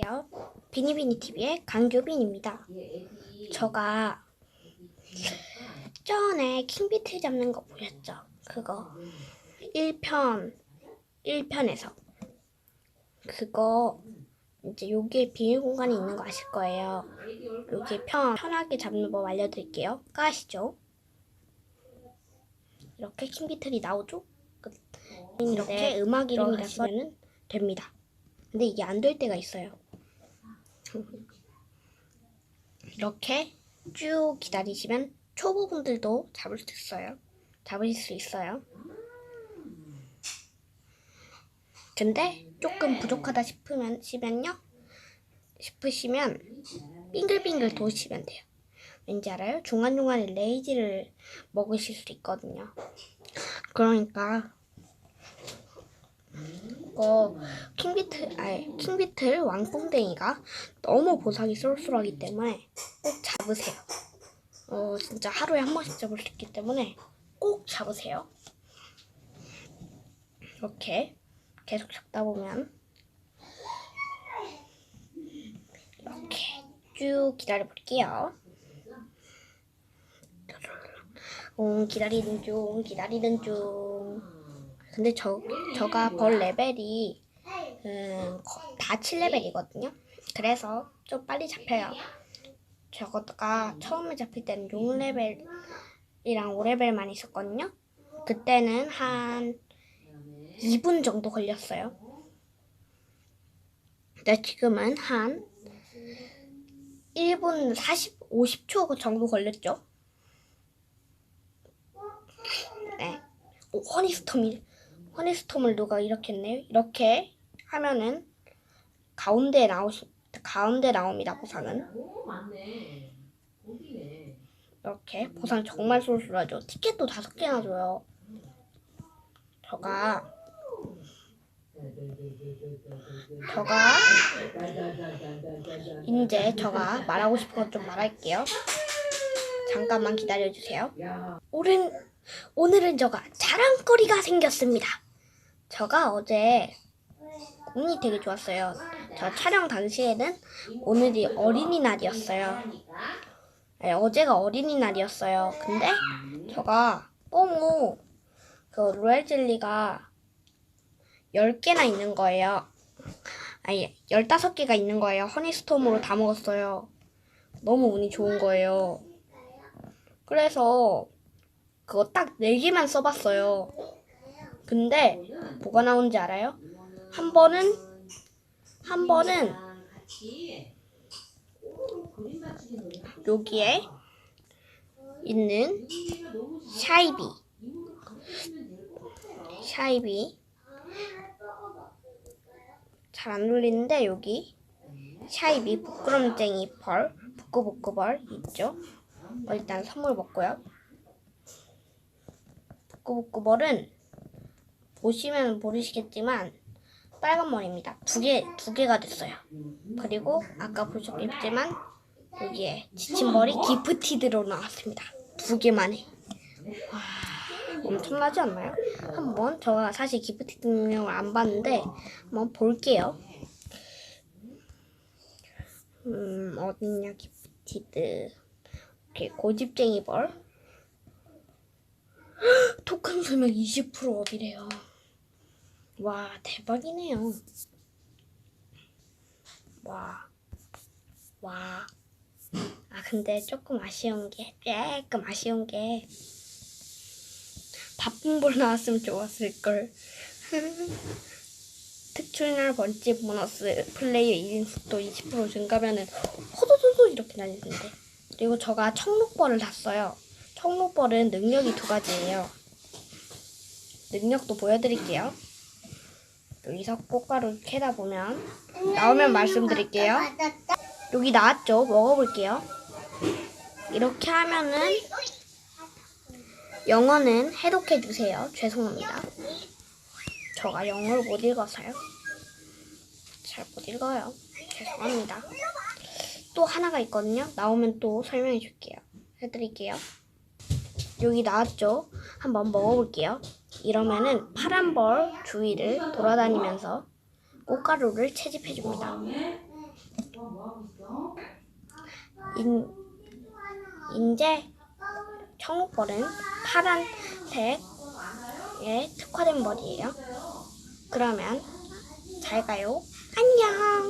안녕하세요. 비니비니 TV의 강규빈입니다. 저가 전에 킹비트 잡는 거 보셨죠? 그거 1편 1편에서 그거 이제 여기에 비밀 공간이 있는 거 아실 거예요. 여기 편 편하게 잡는 법 알려드릴게요. 까시죠? 이렇게 킹비틀이 나오죠? 끝. 이렇게 음악 이름이라 쓰면 됩니다. 근데 이게 안 될 때가 있어요. 이렇게 쭉 기다리시면 초보분들도 잡을 수 있어요. 잡으실 수 있어요. 근데 조금 부족하다 싶으면 시면요. 싶으시면 빙글빙글 도시면 돼요. 왠지 알아요? 중간중간에 레이지를 먹으실 수 있거든요. 그러니까 이거 킹비틀 아니 킹비틀 왕뽕댕이가 너무 보상이 쏠쏠하기 때문에 꼭 잡으세요. 어 진짜 하루에 한 번씩 잡을 수 있기 때문에 꼭 잡으세요. 이렇게 계속 잡다 보면 이렇게 쭉 기다려 볼게요. 음, 기다리는 중, 기다리는 중. 근데 저, 저가 벌 레벨이, 음, 거- 다 7레벨이거든요. 그래서 좀 빨리 잡혀요. 저거가 처음에 잡힐 때는 6레벨이랑 5레벨만 있었거든요. 그때는 한 2분 정도 걸렸어요. 근데 지금은 한 1분 40, 50초 정도 걸렸죠. 네. 오, 허니스톰이, 허니스톰을 누가 이렇게 했네요. 이렇게 하면은 가운데 나오시, 가운데 나옵니다, 보상은. 이렇게 보상 정말 쏠쏠하죠. 티켓도 다섯 개나 줘요. 저가 저가 이제 저가 말하고 싶은 것 좀 말할게요. 잠깐만 기다려주세요. 야, 오른, 오늘은 저가 자랑거리가 생겼습니다. 저가 어제 운이 되게 좋았어요. 저 촬영 당시에는 오늘이 어린이날이었어요. 아니, 어제가 어린이날이었어요. 근데 저가 너무 그 로얄 젤리가 10개나 있는 거예요. 아니, 15개가 있는 거예요. 허니스톰으로 다 먹었어요. 너무 운이 좋은 거예요. 그래서 그거 딱 4개만 써봤어요. 근데 뭐가 나온지 알아요? 한 번은 한 번은 여기에 있는 샤이비 샤이비 잘 안 눌리는데 여기 샤이비 부끄럼쟁이 벌 부끄부끄벌 있죠? 어, 일단 선물 먹고요. 부끄부끄벌은 보시면 모르시겠지만 빨간 머리입니다. 두 개, 두 개가 됐어요. 그리고 아까 보셨겠지만 여기에 지친 머리 기프티드로 나왔습니다. 두 개만에. 와, 엄청나지 않나요? 한번 제가 사실 기프티드 능력을 안 봤는데 한번 볼게요. 음, 어딨냐 기프티드. 이렇게 고집쟁이 벌. 토큰 설명 20% 업이래요. 와, 대박이네요. 와, 와. 아, 근데 조금 아쉬운 게, 조금 아쉬운 게, 바쁜 볼 나왔으면 좋았을걸. 특출날 번지 보너스 플레이어 1인 속도 20% 증가면은 호도도도 이렇게 날리는데. 그리고 저가 청록벌을 샀어요. 청록벌은 능력이 두 가지예요. 능력도 보여드릴게요. 여기서 꽃가루 캐다 보면 나오면 말씀드릴게요. 여기 나왔죠? 먹어볼게요. 이렇게 하면은 영어는 해독해 주세요. 죄송합니다. 저가 영어를 못 읽어서요. 잘 못 읽어요. 죄송합니다. 또 하나가 있거든요. 나오면 또 설명해 줄게요. 해드릴게요. 여기 나왔죠? 한번 먹어볼게요. 이러면은 파란 벌 주위를 돌아다니면서 꽃가루를 채집해 줍니다. 인, 이제 청록볼은 파란색에 특화된 머리예요. 그러면 잘 가요. 안녕.